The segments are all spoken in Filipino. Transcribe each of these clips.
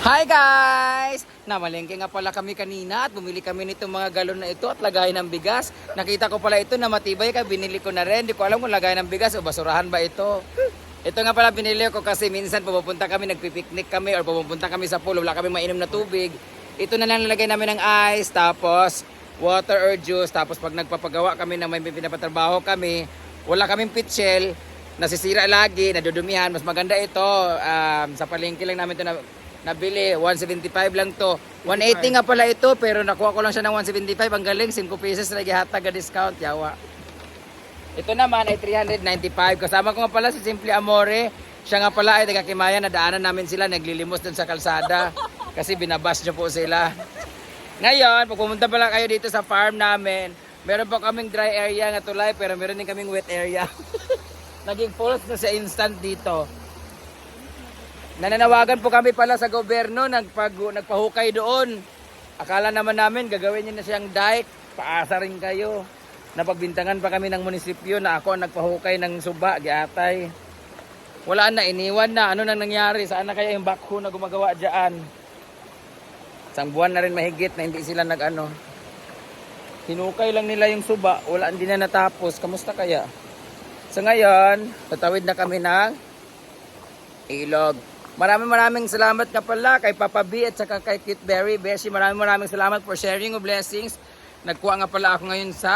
Hi guys! Namalengke nga pala kami kanina at bumili kami nitong mga galon na ito at lagay ng bigas. Nakita ko pala ito na matibay ka, binili ko na rin. Di ko alam kung lagay ng bigas o basurahan ba ito. Ito nga pala binili ko kasi minsan pupunta kami, nagpipiknik kami or pupunta kami sa pool, wala kami mainom na tubig. Ito na lang nalagay namin ng ice, tapos water or juice, tapos pag nagpapagawa kami na may pinapatrabaho kami, wala kaming pitchel, nasisira lagi, nadudumihan. Mas maganda ito. Um, sa palengke lang namin ito na, nabili. 175 lang to. 180 nga pala ito, pero nakuha ko lang siya ng 175. Ang galing, 5 pesos na hatag a discount. Yawa. Ito naman ay 395. Kasama ko nga pala si Simple Amore. Siya nga pala ay taga Kimaya. Nadaanan namin sila. Naglilimos dun sa kalsada. Kasi binabas niyo po sila. Ngayon, pag pumunta pala kayo dito sa farm namin, meron pa kaming dry area nga tulay, pero meron din kaming wet area. Naging false na sa instant dito. Nananawagan po kami pala sa gobyerno, nagpag, nagpahukay doon. Akala naman namin gagawin niyo na siyang dike, paasa rin kayo. Napagbintangan pa kami ng munisipyo na ako ang nagpahukay ng suba, giatay. Wala na, iniwan na. Ano nang nangyari? Saan na kaya yung backhoe na gumagawa dyan? Isang buwan na rin mahigit na hindi sila nag-ano. Hinukay lang nila yung suba, wala hindi na natapos. Kamusta kaya? So ngayon, tatawid na kami ng ilog. Maraming maraming salamat nga pala kay Papa B at saka kay Kit Berry. Beshi, maraming maraming salamat for sharing of blessings. Nagkuha nga pala ako ngayon sa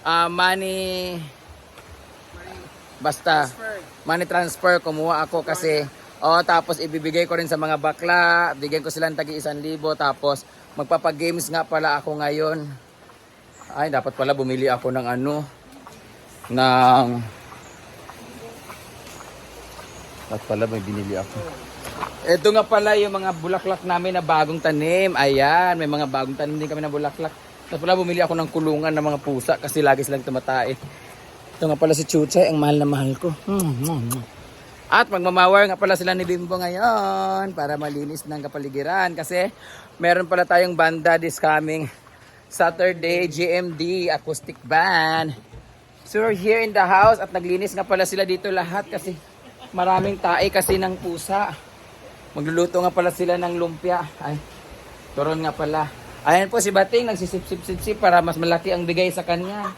ah, money basta money transfer. Kumuha ako kasi oh tapos ibibigay ko rin sa mga bakla. Bigyan ko sila ng tagi 1,000 tapos magpapa-games nga pala ako ngayon. Ay dapat pala bumili ako ng ano ng dapat pala may binili ako ito nga pala yung mga bulaklak namin na bagong tanim. Ayan, may mga bagong tanim din kami na bulaklak. Tapos pala bumili ako ng kulungan ng mga pusa kasi lagi silang tumatay. Ito nga pala si Chuchay, ang mahal na mahal ko. Mm, mm, mm. At magmamawar nga pala sila ni Bimbo ngayon para malinis ng kapaligiran kasi meron pala tayong banda this coming Saturday GMD acoustic band. So we're here in the house at naglinis nga pala sila dito lahat kasi maraming tae kasi ng pusa. Magluluto nga pala sila ng lumpia. Ay, turon nga pala. Ayan po si Bating, nagsisip-sip-sip para mas malaki ang bigay sa kanya.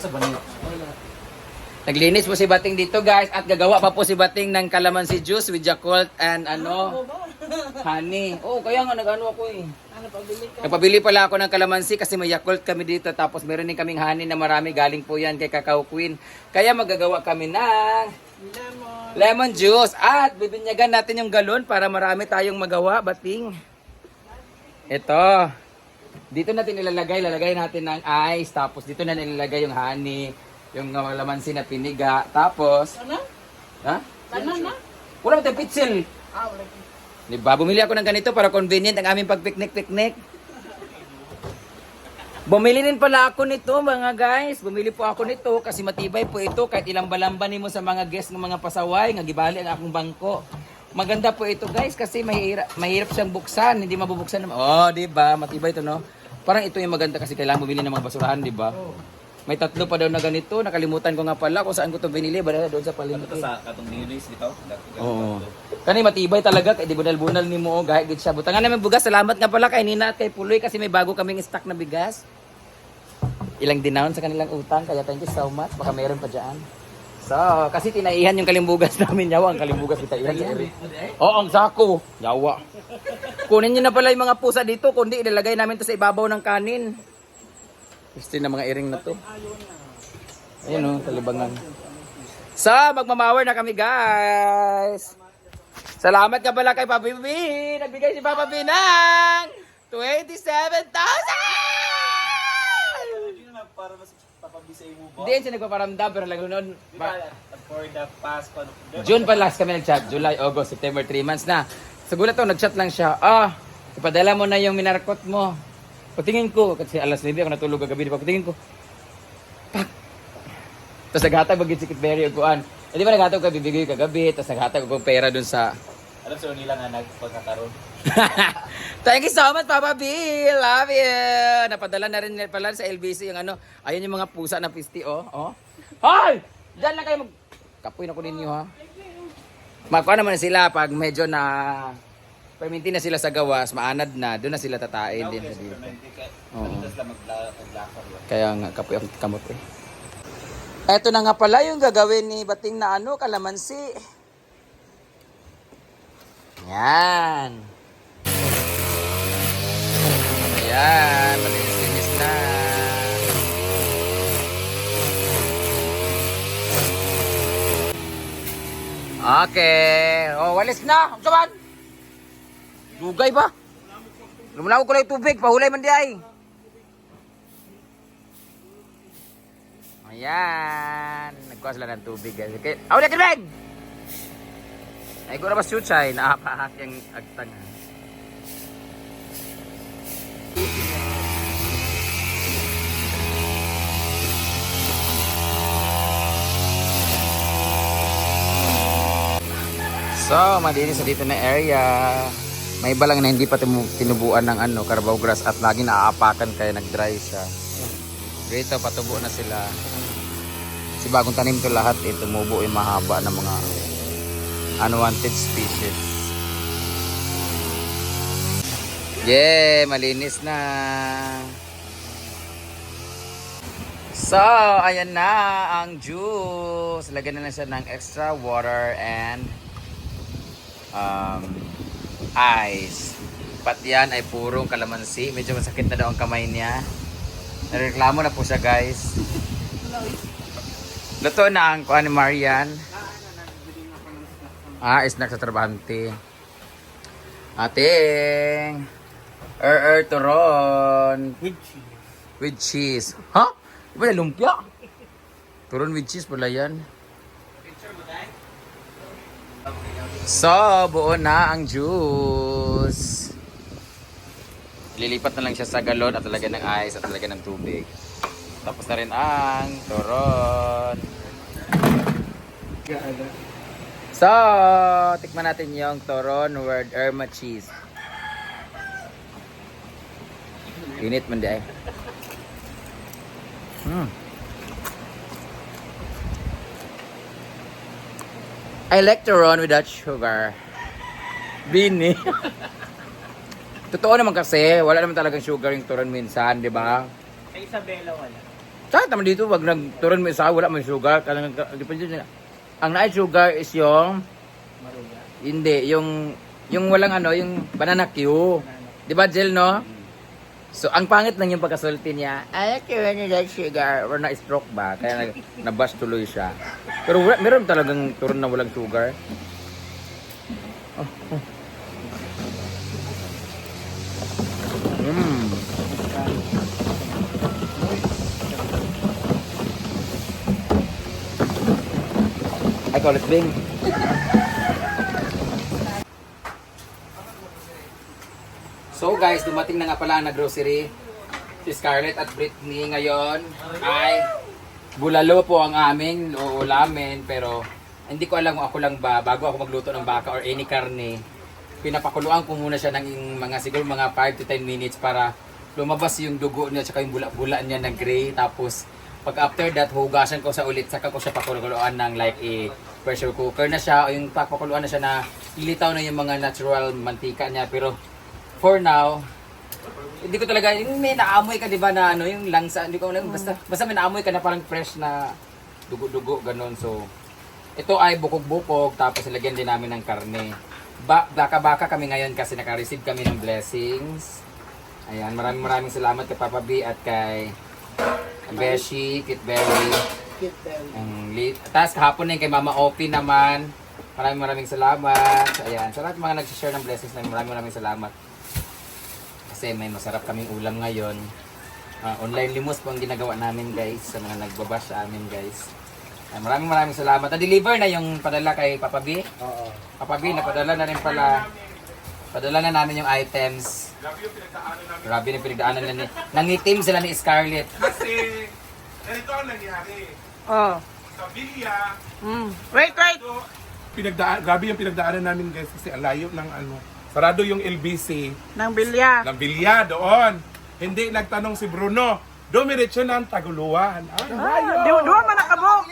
sa banyo. Naglinis po si Bating dito guys at gagawa pa po si Bating ng calamansi juice with Yakult and ano, honey. Oh, kaya nga nagano ako eh. Nagpabili pala ako ng kalamansi kasi may Yakult kami dito tapos meron din kaming honey na marami galing po yan kay Cacao Queen. Kaya magagawa kami ng lemon juice at bibinyagan natin yung galon para marami tayong magawa, bating. Ito. Dito natin ilalagay, lalagay natin ng ice, tapos dito na nilalagay yung honey, yung uh, lamansi na piniga, tapos, Ano? ha? Ano na? Wala mo tayong pitsil. Ah, wala. Di ba? Bumili ako ng ganito para convenient ang aming pagpiknik-piknik. Bumili din pala ako nito mga guys. Bumili po ako nito kasi matibay po ito kahit ilang balamba mo sa mga guest ng mga pasaway nga gibali ang akong bangko. Maganda po ito guys kasi mahirap, mahirap siyang buksan, hindi mabubuksan naman. Oh, di ba? Matibay ito no. Parang ito yung maganda kasi kailangan bumili ng mga basurahan, di ba? May tatlo pa daw na ganito. Nakalimutan ko nga pala kung saan ko to binili. Ba doon sa palengke. sa katong nilis dito. Oo. Kani matibay talaga kay di bunal-bunal ni mo gahit gid siya. Butangan namin bugas. Salamat nga pala kay Nina at kay Puloy kasi may bago kaming stock na bigas. Ilang dinaon sa kanilang utang kaya thank you so much. Baka meron pa diyan. So, kasi tinaihan yung kalimbugas namin yawa. Ang kalimbugas kita ihan sa ere. Oo, ang sako. Yawa. Kunin niyo na pala yung mga pusa dito kundi ilalagay namin to sa ibabaw ng kanin. Gusto na mga iring na to. Ayun oh, talibangan. So, magmamawar na kami guys. Salamat ka pala kay Papa B. Nagbigay si Papa B ng 27,000! Hindi naman para mas papabisay mo ba? Hindi siya nagpaparamdam pero lalo noon. For the past, June pa last kami nag-chat. July, August, September, 3 months na. Sa gulat to, nag-chat lang siya. Ah, ipadala mo na yung minarkot mo. Patingin ko, kasi alas 9 ako natulog kagabi. Di ba? Patingin ko. Pak! Tapos naghatag bagit si Kitberry o kuan. Eh di ba naghatag ka bibigay kagabi, tapos naghatag ako pera dun sa alam sa nila nga nagpagkakaroon. Thank you so much, Papa B. Love you. Napadala na rin pala sa LBC yung ano. Ayun yung mga pusa na pisti, oh. oh. Hoy! Diyan lang kayo mag... Kapoy na ko ninyo, ha. Makuha naman sila pag medyo na perminti na sila sa gawas, maanad na, doon na sila tatain din sa dito. Oo. Kaya nga, kapoy ang kamot eh. Eto na nga pala yung gagawin ni Bating na ano, kalamansi. Yan. Ayan, malinis-linis na. Okay. Oh, walis na. Ano man? Dugay ba? Lumulaw ko lang tubig. Pahulay man di ay. Ayan. Nagkuha sila ng tubig guys. Okay. Aw, na kinbeg! Ay, ko na ba suchay? Nakapahak yung agtang. So, malinis sa dito na area. May iba lang na hindi pa tinubuan ng ano, carabao grass at lagi naaapakan kaya nag-dry siya. Dito, patubo na sila. Si bagong tanim to lahat, eh, tumubo yung mahaba ng mga unwanted species. Yeah, malinis na. So, ayan na ang juice. Lagyan na lang siya ng extra water and um, ice. Pat yan ay purong kalamansi. Medyo masakit na daw ang kamay niya. Nareklamo na po siya guys. Luto na ang kuha ni Marian. Ah, snack sa trabahante. Ating er er turon With cheese. with cheese. Ha? Di ba na lumpia? Turon with cheese pala yan. So, buo na ang juice. Lilipat na lang siya sa galon at talagyan ng ice at talagyan ng tubig. Tapos na rin ang turon. So, tikman natin yung turon with Irma cheese. Init man di ay. Hmm. I like turon without sugar. Bini. Totoo naman kasi, wala naman talagang sugar yung turon minsan, di ba? Sa Isabela wala. Sa naman dito, wag nagturon mo isa, wala may sugar. Nila. Ang na sugar is yung, Maruya. hindi, yung, yung walang ano, yung banana Q. Di ba, Jill, no? So, ang pangit lang yung pagkasulti niya, I like you when you like sugar. Or na-stroke ba? Kaya nag, nabash tuloy siya. Pero wala, meron talagang turon na walang sugar. Oh, oh. Mm. I call it Bing. So guys, dumating na nga pala na grocery. Si Scarlett at Britney ngayon ay bulalo po ang aming uulamin pero hindi ko alam kung ako lang ba bago ako magluto ng baka or any karne pinapakuluan ko muna siya ng mga siguro mga 5 to 10 minutes para lumabas yung dugo niya tsaka yung bula-bula niya na gray. Tapos pag after that hugasan ko sa ulit saka ko siya pakuluan ng like a pressure cooker na siya. O yung pakuluan na siya na ilitaw na yung mga natural mantika niya. Pero for now hindi ko talaga, yung may naamoy ka, di ba, na ano, yung langsa, hindi ko alam, basta, basta may naamoy ka na parang fresh na dugo-dugo, ganun. So, ito ay bukog-bukog, tapos lagyan din namin ng karne. Ba baka-baka kami ngayon kasi naka-receive kami ng blessings. Ayan, maraming maraming salamat kay Papa B at kay Beshi, Kit Berry. Ang lit. Tapos kahapon na yung kay Mama Opi naman. Maraming maraming salamat. Ayan, sa lahat mga nag-share ng blessings namin, maraming maraming salamat kasi may masarap kaming ulam ngayon. Ah, online limos po ang ginagawa namin guys sa mga nagbabash sa amin guys. Ah, maraming maraming salamat. Na-deliver na yung padala kay Papa B. Oo. Papa B, napadala na rin pala. Padala na namin yung items. Grabe na pinagdaanan na ni. Nangitim sila ni Scarlett. Kasi, ganito ang nangyari. Oh. Sa Villa, Mm. Wait, wait. pinagdaan, grabe yung pinagdaanan namin guys kasi ang layo ng ano. Sarado yung LBC Nang bilya. ng Villa doon. Hindi nagtanong si Bruno Dumiretso na ang taguluan. Ah, Di duwa man nakabok.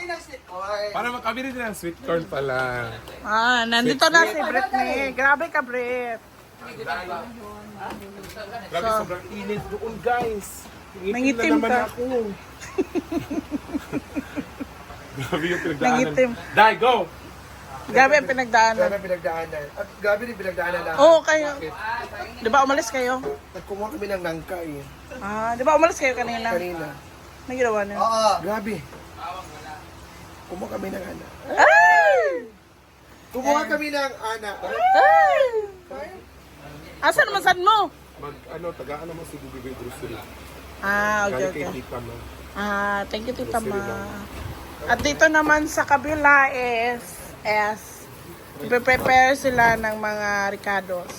para makabili din ng sweet corn pala. Ah, nandito na si Britney. Grabe ka, Brit. Grabe, sobrang init doon, guys. Nangitim na naman ka. ako. Grabe yung pinagdaanan. Nangitim. Dai, go! Grabe ang pinagdaanan. Grabe pinagdaanan. At grabe din pinagdaanan namin. Oo, kayo. Di ba umalis kayo? Nagkumuha kami ng nangka eh. Ah, di ba umalis kayo kanina? Kanina. Ano ginawa niyo? Grabe. Kumuha kami ng ana. Ay! Kumuha kami ng ana. Ay! Asan naman saan mo? Mag, ano, tagaan naman si Bibig Grocery. Ah, okay, Galing kay okay. Tita Ma. Ah, thank you, Tita Ma. At dito naman sa kabila is, is, prepare sila ng mga ricados.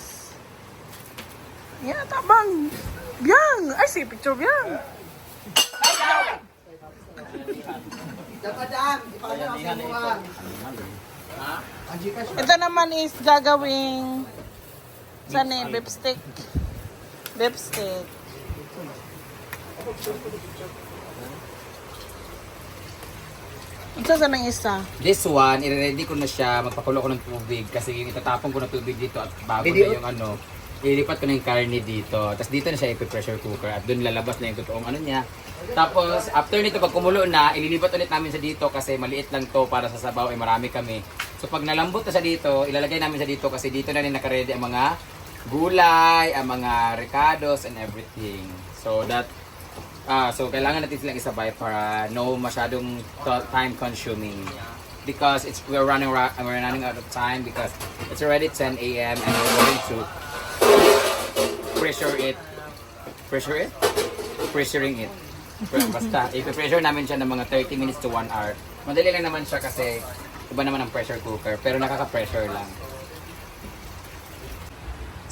Yan, tabang. Biyang! Ay, si picture biyang. Ito naman is gagawing saan eh, beef stick. Beef stick. Ito saan ang isa? This one, i-ready ko na siya, magpakulo ko ng tubig kasi itatapon ko ng tubig dito at bago Video- na yung ano, ililipat ko na yung karne dito. Tapos dito na siya ipi-pressure cooker at doon lalabas na yung totoong ano niya. Tapos after nito pag kumulo na, ililipat ulit namin sa dito kasi maliit lang to para sa sabaw ay marami kami. So pag nalambot na sa dito, ilalagay namin sa dito kasi dito na rin nakaredy ang mga gulay, ang mga ricados and everything. So that Ah, so kailangan natin silang isabay para no masyadong time consuming. Because it's we're running we're running out of time because it's already 10 a.m. and we're going to pressure it. Pressure it? Pressuring it. Basta, ipi-pressure namin siya ng mga 30 minutes to 1 hour. Madali lang naman siya kasi iba naman ang pressure cooker pero nakaka-pressure lang.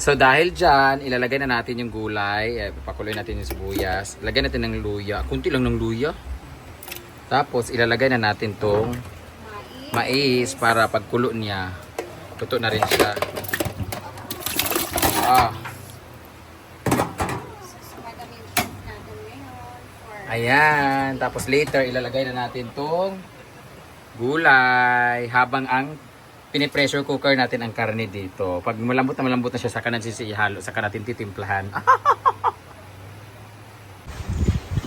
So dahil dyan, ilalagay na natin yung gulay, eh, papakuloy natin yung sibuyas, ilagay natin ng luya, kunti lang ng luya. Tapos ilalagay na natin tong mais para pagkulo niya, tuto na rin siya. Ah. Ayan, tapos later ilalagay na natin tong gulay habang ang pinipressure cooker natin ang karne dito. Pag malambot na malambot na siya, saka natin siya ihalo, saka natin titimplahan.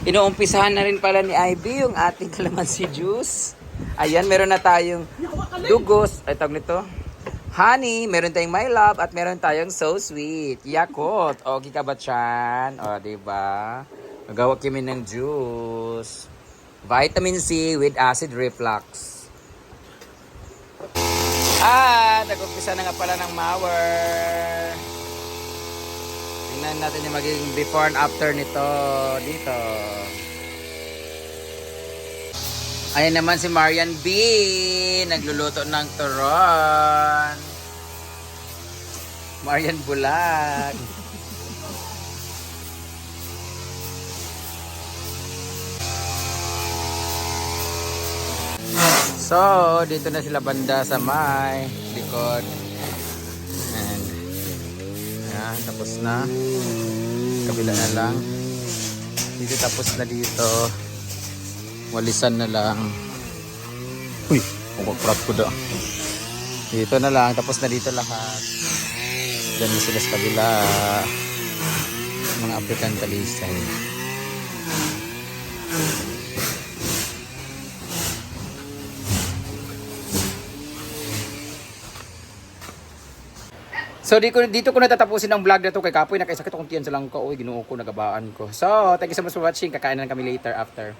Inuumpisahan na rin pala ni Ivy yung ating calamansi juice. Ayan, meron na tayong dugos. Ay, tawag nito. Honey, meron tayong my love at meron tayong so sweet. Yakult. O, kikabatyan. O, diba? Nagawa kami ng juice. Vitamin C with acid reflux. At nag-umpisa na nga pala ng mower. Tingnan natin yung magiging before and after nito dito. Ayan naman si Marian B. Nagluluto ng turon. Marian Bulag. So, dito na sila banda sa may likod. And, ayan, tapos na. Kabila na lang. Dito tapos na dito. Walisan na lang. Uy, pagprat ko da. Dito na lang, tapos na dito lahat. Diyan na sila sa kabila. Mga African talisay. So di ko, dito ko natatapusin ang vlog na to kay Kapoy nakaisakit akong tiyan sa lang ko. Uy, ginoo ko, nagabaan ko. So, thank you so much for watching. Kakain na lang kami later after.